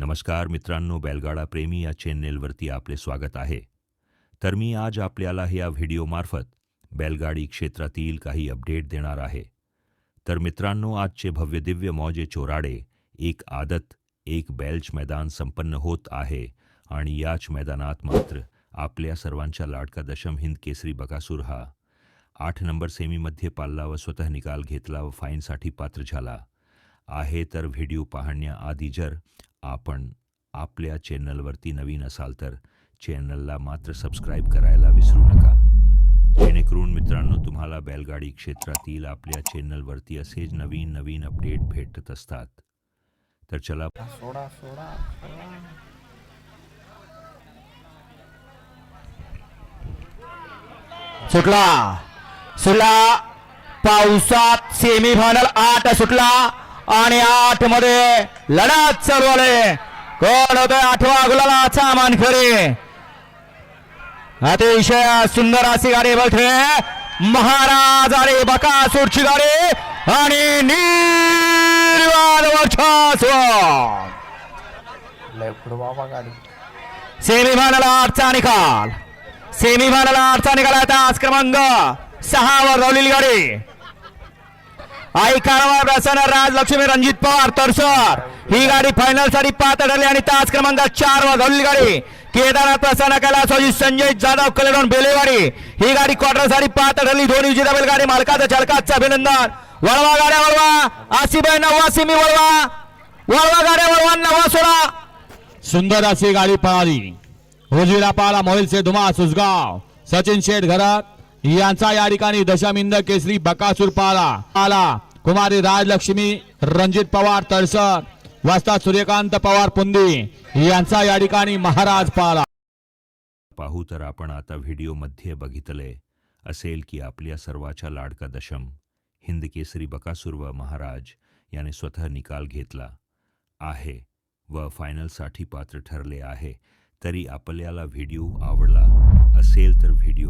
नमस्कार मित्रांनो बैलगाडा प्रेमी या चॅनेलवरती आपले स्वागत आहे. तर मी आज आपल्याला ह्या व्हिडिओमार्फत बैलगाडी क्षेत्रातील काही अपडेट देणार आहे. तर मित्रांनो आजचे भव्य दिव्य मौजे चोराडे एक आदत एक बैलच मैदान संपन्न होत आहे आणि याच मैदानात मात्र आपल्या सर्वांच्या लाडका दशम हिंद केसरी बकासूर हा आठ नंबर सेमीमध्ये पाल्ला व स्वतः निकाल घेतला व फाईनसाठी पात्र झाला. आहे तर व्हिडिओ पाहण्याआधी जर आपण आपल्या चॅनलवरती नवीन असाल तर चॅनलला मात्र सबस्क्राईब करायला विसरू नका. जेणेकरून मित्रांनो तुम्हाला बैलगाडी क्षेत्रातील आपल्या चॅनलवरती असेच नवीन नवीन अपडेट भेटत असतात. तर चला सोडा सोडा. सुटला. सुटला. पावसात सेमीफायनल आठ सुटला. आणि आठमध्ये लढत चालू आले. कोण होतोय आठवा गुलालाचा मानकरी अतिशय सुंदर अशी गाडी बघते महाराज आणि बकासूरची गाडी आणि निर्वाद गाडी. सेमीफायनल आठचा निकाल. सेमीफायनल आठचा निकाल आहे. तास क्रमांक सहा वर धावलेली गाडी. आई कारवा प्रसन्न राज लक्ष्मी रणजित पवार तरसर. ही गाडी फायनलसाठी पात्र ठरली आणि तास क्रमांक चार वर धावलेली गाडी. केदारनाथ प्रसन्न कैलास संजय जाधव कलेडॉन बेलेवाडी. ही गाडी क्वार्टरसाठी पात ठरली. दोन्ही विजेता बैलगाडी मालकाचा चालकाचं अभिनंदन. वळवा गाड्या वळवा. आसिबाई नववा सिमी वळवा. वळवा गाड्या वळवा नवा सोडा सुंदर अशी गाडी पळाली. उजवीला पाला मोहिलचे धुमा सुसगाव सचिन शेठ घरात. यांचा या ठिकाणी दशमिंद केसरी बकासूर पाला. आला. कुमारी राजलक्ष्मी रणजित पवार तळसर वास्ता सूर्यकांत पवार पुंदी यांचा या ठिकाणी महाराज पाला. पाहू तर आपण आता व्हिडिओमध्ये बघितले असेल की आपल्या सर्वाच्या लाडका दशम हिंद केसरी बकासूर व महाराज याने स्वतः निकाल घेतला आहे व फायनलसाठी पात्र ठरले आहे. तरी आपल्याला व्हिडिओ आवडला असेल तर व्हिडिओ